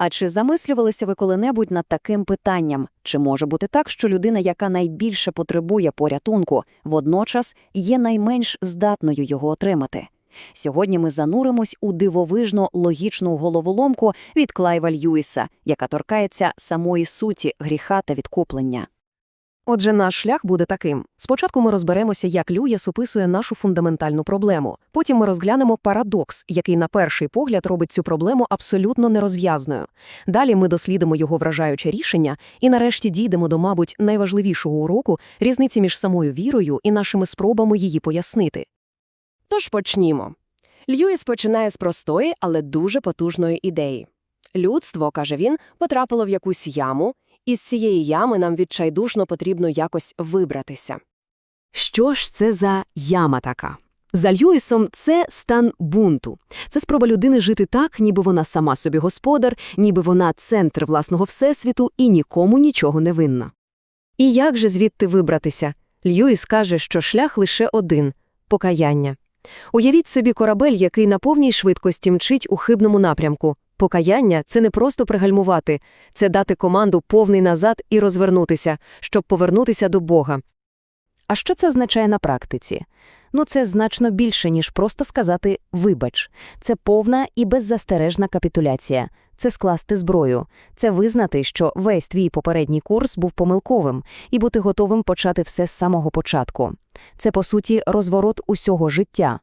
А чи замислювалися ви коли-небудь над таким питанням? Чи може бути так, що людина, яка найбільше потребує порятунку, водночас є найменш здатною його отримати? Сьогодні ми зануримось у дивовижно логічну головоломку від Клайва Льюіса, яка торкається самої суті гріха та відкуплення. Отже, наш шлях буде таким. Спочатку ми розберемося, як Люєс описує нашу фундаментальну проблему. Потім ми розглянемо парадокс, який на перший погляд робить цю проблему абсолютно нерозв'язною. Далі ми дослідимо його вражаюче рішення і нарешті дійдемо до, мабуть, найважливішого уроку різниці між самою вірою і нашими спробами її пояснити. Тож почнімо. Льюіс починає з простої, але дуже потужної ідеї. Людство, каже він, потрапило в якусь яму, і з цієї ями нам відчайдушно потрібно якось вибратися. Що ж це за яма така? За Льюісом це стан бунту. Це спроба людини жити так, ніби вона сама собі господар, ніби вона центр власного всесвіту і нікому нічого не винна. І як же звідти вибратися? Льюіс каже, що шлях лише один – покаяння. Уявіть собі корабель, який на повній швидкості мчить у хибному напрямку. Покаяння – це не просто пригальмувати, це дати команду повний назад і розвернутися, щоб повернутися до Бога. А що це означає на практиці? Ну, це значно більше, ніж просто сказати «вибач». Це повна і беззастережна капітуляція. Це скласти зброю. Це визнати, що весь твій попередній курс був помилковим, і бути готовим почати все з самого початку. Це, по суті, розворот усього життя.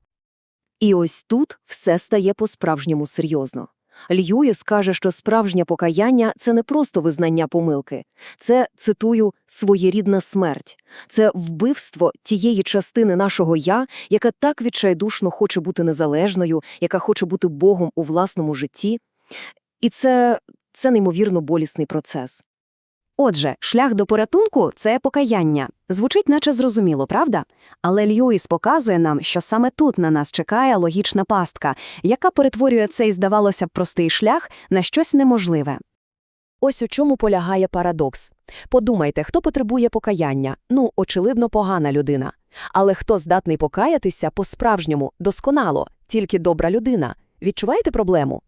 І ось тут все стає по-справжньому серйозно. Льюіс каже, що справжнє покаяння – це не просто визнання помилки. Це, цитую, «своєрідна смерть». Це вбивство тієї частини нашого «я», яка так відчайдушно хоче бути незалежною, яка хоче бути Богом у власному житті. І це, це неймовірно болісний процес. Отже, шлях до порятунку – це покаяння. Звучить наче зрозуміло, правда? Але Льюіс показує нам, що саме тут на нас чекає логічна пастка, яка перетворює цей, здавалося б, простий шлях на щось неможливе. Ось у чому полягає парадокс. Подумайте, хто потребує покаяння? Ну, очевидно, погана людина. Але хто здатний покаятися по-справжньому, досконало, тільки добра людина? Відчуваєте проблему?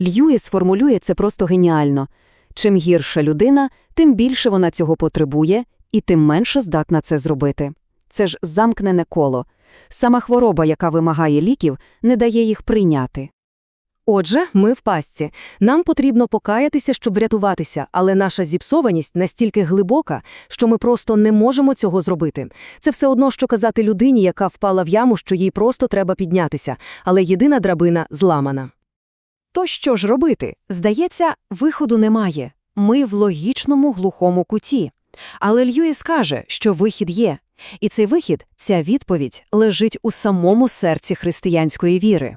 Льюіс формулює це просто геніально. Чим гірша людина, тим більше вона цього потребує, і тим менше здатна це зробити. Це ж замкнене коло. Сама хвороба, яка вимагає ліків, не дає їх прийняти. Отже, ми в пастці. Нам потрібно покаятися, щоб врятуватися, але наша зіпсованість настільки глибока, що ми просто не можемо цього зробити. Це все одно, що казати людині, яка впала в яму, що їй просто треба піднятися, але єдина драбина зламана. То що ж робити? Здається, виходу немає. Ми в логічному глухому куті. Але Льюіс каже, що вихід є. І цей вихід, ця відповідь, лежить у самому серці християнської віри.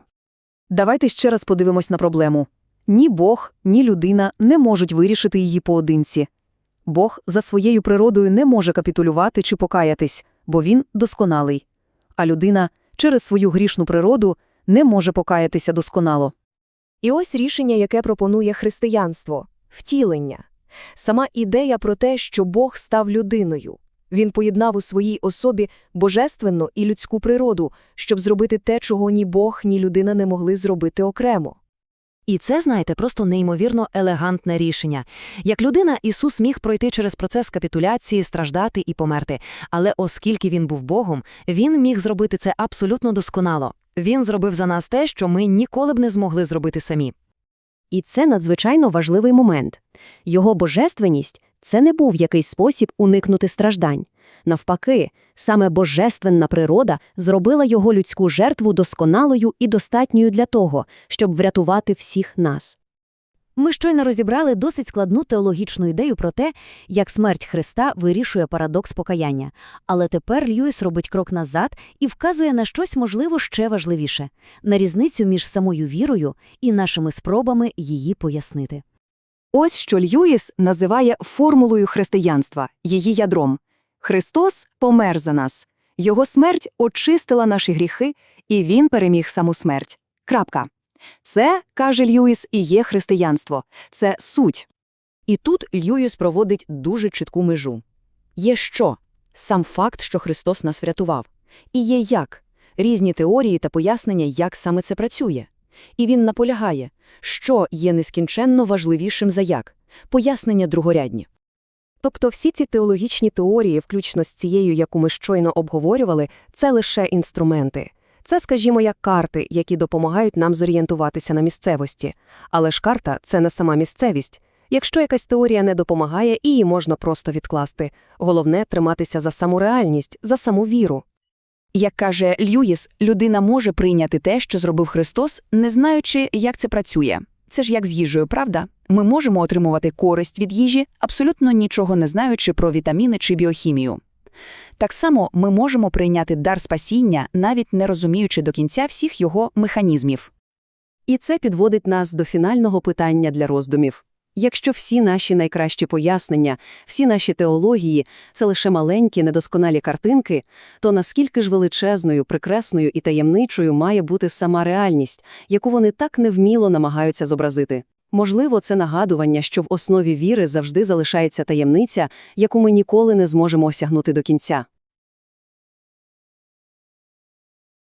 Давайте ще раз подивимось на проблему. Ні Бог, ні людина не можуть вирішити її поодинці. Бог за своєю природою не може капітулювати чи покаятись, бо він досконалий. А людина через свою грішну природу не може покаятися досконало. І ось рішення, яке пропонує християнство – втілення. Сама ідея про те, що Бог став людиною. Він поєднав у своїй особі божественну і людську природу, щоб зробити те, чого ні Бог, ні людина не могли зробити окремо. І це, знаєте, просто неймовірно елегантне рішення. Як людина, Ісус міг пройти через процес капітуляції, страждати і померти. Але оскільки він був Богом, він міг зробити це абсолютно досконало. Він зробив за нас те, що ми ніколи б не змогли зробити самі. І це надзвичайно важливий момент. Його божественність – це не був якийсь спосіб уникнути страждань. Навпаки, саме божественна природа зробила його людську жертву досконалою і достатньою для того, щоб врятувати всіх нас. Ми щойно розібрали досить складну теологічну ідею про те, як смерть Христа вирішує парадокс покаяння. Але тепер Льюіс робить крок назад і вказує на щось, можливо, ще важливіше – на різницю між самою вірою і нашими спробами її пояснити. Ось що Льюіс називає формулою християнства, її ядром. Христос помер за нас. Його смерть очистила наші гріхи, і Він переміг саму смерть. Крапка. Це, каже Льюіс, і є християнство. Це суть. І тут Льюіс проводить дуже чітку межу. Є що? Сам факт, що Христос нас врятував. І є як? Різні теорії та пояснення, як саме це працює. І він наполягає, що є нескінченно важливішим за як. Пояснення другорядні. Тобто всі ці теологічні теорії, включно з цією, яку ми щойно обговорювали, це лише інструменти. Це, скажімо, як карти, які допомагають нам зорієнтуватися на місцевості. Але ж карта – це не сама місцевість. Якщо якась теорія не допомагає, її можна просто відкласти. Головне – триматися за саму реальність, за саму віру. Як каже Льюїс, людина може прийняти те, що зробив Христос, не знаючи, як це працює. Це ж як з їжею, правда? Ми можемо отримувати користь від їжі, абсолютно нічого не знаючи про вітаміни чи біохімію. Так само ми можемо прийняти дар спасіння, навіть не розуміючи до кінця всіх його механізмів. І це підводить нас до фінального питання для роздумів. Якщо всі наші найкращі пояснення, всі наші теології – це лише маленькі недосконалі картинки, то наскільки ж величезною, прекрасною і таємничою має бути сама реальність, яку вони так невміло намагаються зобразити? Можливо, це нагадування, що в основі віри завжди залишається таємниця, яку ми ніколи не зможемо осягнути до кінця.